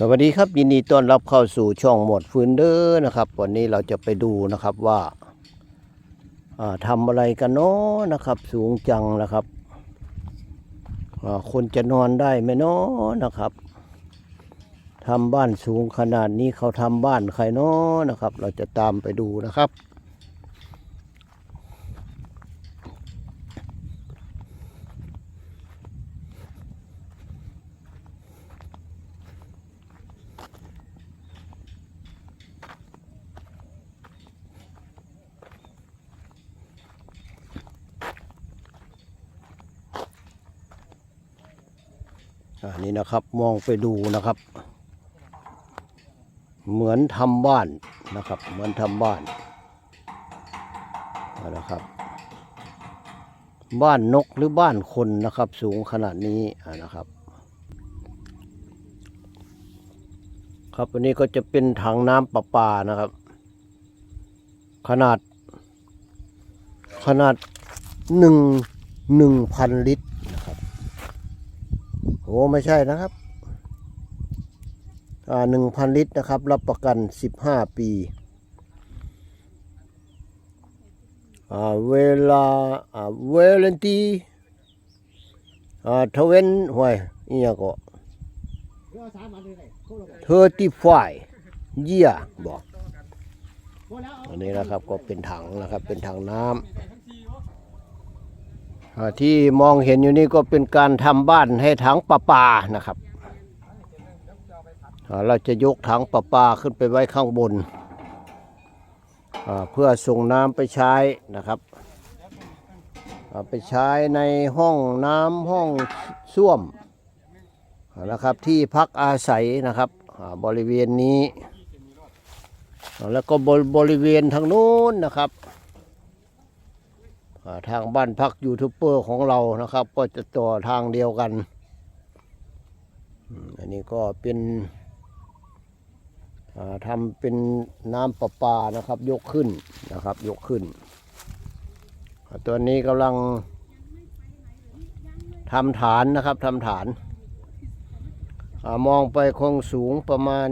สวัสดีครับยินดีต้อนรับเข้าสู่ช่องหมดฟืนเดอร์นะครับ วันนี้เราจะไปดูนะครับว่าทำอะไรกันเนาะนะครับ สูงจังนะครับคนจะนอนได้ไหมเนาะนะครับทำบ้านสูงขนาดนี้เขาทำบ้านใครเนาะนะครับ เราจะตามไปดูนะครับ อันนี้นะครับมองไปดูนะครับ เหมือนทำบ้านนะครับ เหมือนทำบ้านเอาละครับ บ้านนกหรือบ้านคนนะครับ สูงขนาดนี้นะครับ ครับอันนี้ก็จะเป็นถังน้ำประปานะครับ ขนาดขนาดหนึ่งหนึ่งพันลิตร ไม่ใช่นะครับอ่าหนึ่งพันลิตรนะครับ รับประกันสิบห้าปีอ่าเวลาอ่าเวลนตีอ่าทเวนห่วยอีหยังก็เทอร์ตี้ไฟเยียบอกอันนี้นะครับก็เป็นถังนะครับเป็นถังน้ำ ที่มองเห็นอยู่นี่ก็เป็นการทำบ้านให้ถังประปานะครับ เราจะยกถังประปาขึ้นไปไว้ข้างบน เพื่อส่งน้ำไปใช้นะครับไปใช้ในห้องน้ำห้องส้วมนะครับที่พักอาศัยนะครับบริเวณนี้ แล้วก็บริเวณทางนู้นนะครับ ทางบ้านพักยูทูบเบอร์ของเรานะครับ ก็จะต่อทางเดียวกัน อันนี้ก็เป็นทำเป็นน้ำประปานะครับ ยกขึ้นนะครับ ยกขึ้น ตัวนี้กำลังทำฐานนะครับทำฐานอมองไปคงสูงประมาณ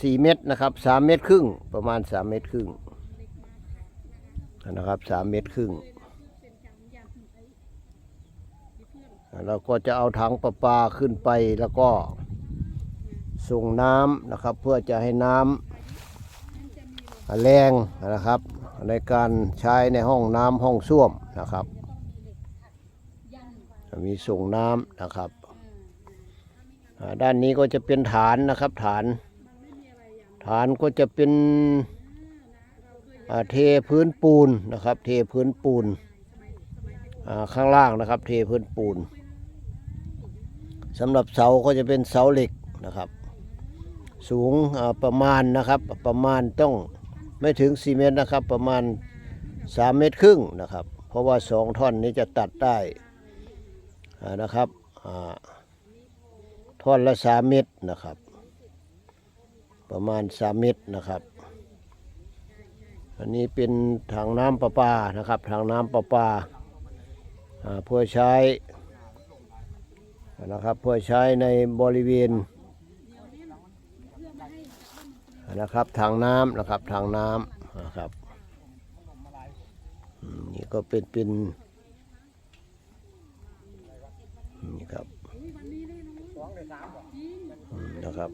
สี่เมตรนะครับสามเมตรครึ่งประมาณสามเมตรครึ่ง นะครับสามเมตรครึ่งเราก็จะเอาถังประปาขึ้นไปแล้วก็ส่งน้ำนะครับ เพื่อจะให้น้ำแรงนะครับ ในการใช้ในห้องน้ำห้องส้วมนะครับ มีส่งน้ำนะครับด้านนี้ก็จะเป็นฐานนะครับฐาน ฐานก็จะเป็น เทพื้นปูนนะครับ เทพื้นปูนข้างล่างนะครับ เทพื้นปูนสำหรับเสาก็จะเป็นเสาเหล็กนะครับ สูงประมาณนะครับประมาณต้องไม่ถึง 4 เมตรนะครับ ประมาณ 3 เมตรครึ่งนะครับ เพราะว่าสองท่อนนี้จะตัดได้นะครับท่อนละ 3 เมตรนะครับ ประมาณสามเมตรนะครับ อันนี้เป็นถังน้ำประปานะครับถังน้ำประปาอ่าเพื่อใช้นะครับเพื่อใช้ในบริเวณนะครับถังน้ำนะครับถังน้ำนะครับนี่ก็เป็นเป็นนี่ครับนะครับ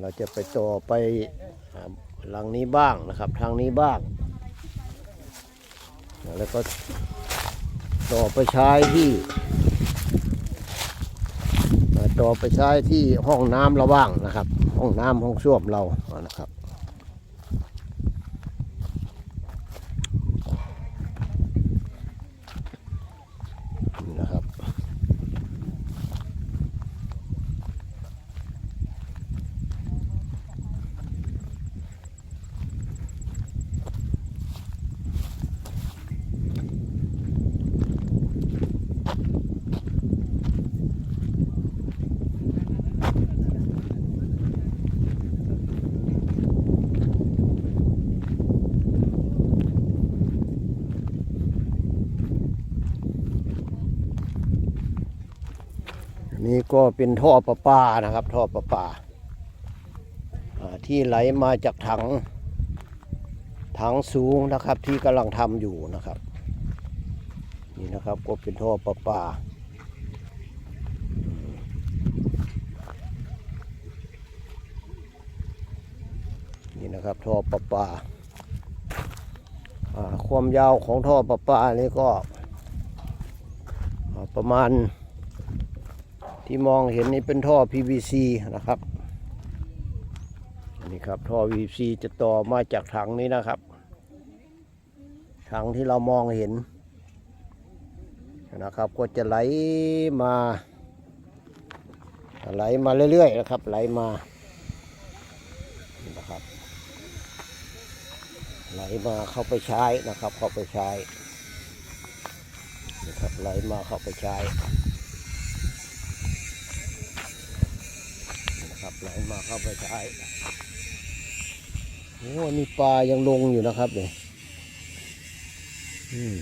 เราจะไปต่อไปอ่าหลังนี้บ้างนะครับ ทางนี้บ้าง แล้วก็ต่อไปใช้ที่ ต่อไปใช้ที่ห้องน้ำเราบ้างนะครับ ห้องน้ำห้องส้วมเรานะครับนี่นะครับ อ นี่ก็เป็นท่อประปานะครับ ท่อประปาที่ไหลมาจากถัง ถังสูงนะครับที่กำลังทำอยู่นะครับ นี่นะครับก็เป็นท่อประปานี่นะครับท่อประปาาความยาวของท่อประปานี่ก็ประมาณ ที่มองเห็นนี่เป็นท่อ PVC นะครับนี่ครับท่อ PVC จะต่อมาจากถังนี้นะครับ ถังที่เรามองเห็นนะครับ ก็จะไหลมาไหลมาเรื่อยๆนะครับ ไหลมานะครับไหลมาเข้าไปใช้นะครับ เข้าไปใช้นะครับไหลมาเข้าไปใช้ ไหลมาเข้าไปใช้โอ้นี่ปลายังลงอยู่นะครับเนี่ยม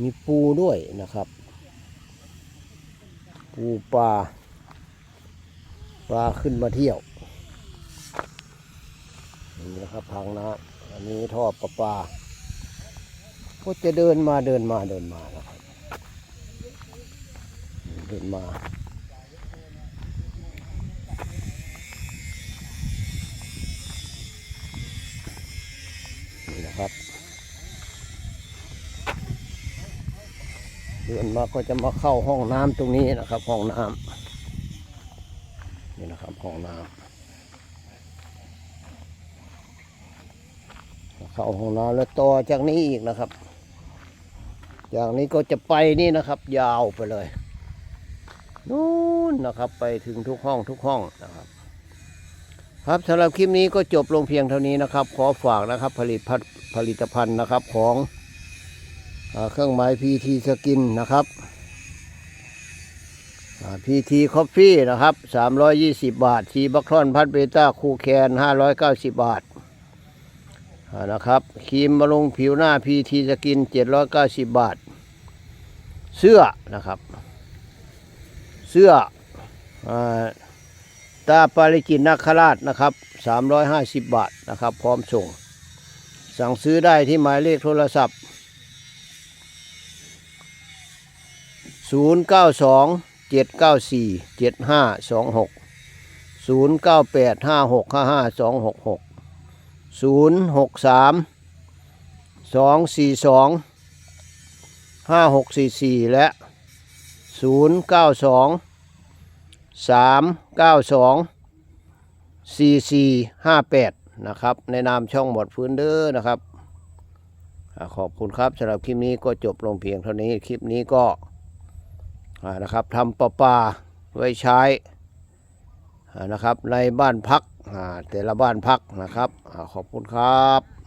มีปูด้วยนะครับ ปูปลาปลาขึ้นมาเที่ยวนี่นะครับทางน้ำอันนี้ท่อประปาก็จะเดินมาเดินมาเดินมานะครับ เดินมานี่นะครับ เดินมาก็จะมาเข้าห้องน้ำตรงนี้นะครับ ห้องน้ำนี่นะครับห้องน้ำเข้าห้องน้ำแล้วต่อจากนี้อีกนะครับจากนี้ก็จะไปนี่นะครับ ยาวไปเลยนู่นนะครับไปถึงทุกห้องทุกห้องนะครับ ครับสำหรับคลิปนี้ก็จบลงเพียงเท่านี้นะครับ ขอฝากนะครับ ผลิตภัณฑ์ผลิตภัณฑ์นะครับของ เครื่องหมายพีทีสกินนะครับพีทีคอฟฟี่นะครับ 320 บาททีบัคทอนพัดเบต้าคูแคน 590 บาทอ่านะครับครีมบำรุงผิวหน้าพีทีสกิน 790 บาท เสื้อนะครับ เสื้ออตาปาริจิตนาคราชนะครับ 350 บาทนะครับ พร้อมส่ง สั่งซื้อได้ที่หมายเลขโทรศัพท์ 092 794 7526 098 5655 266ศูนย์หกสามสองสี่สองห้าหกสี่สี่และศูนย์เก้าสองสามเก้าสองสี่สี่ห้าแปดนะครับ ในนามช่องหมดฟื้นเด้อนะครับ ขอบคุณครับสำหรับคลิปนี้ก็จบลงเพียงเท่านี้ คลิปนี้ก็ นะครับทำประปาไว้ใช้นะครับในบ้านพักแต่ละบ้านพักนะครับขอบคุณครับ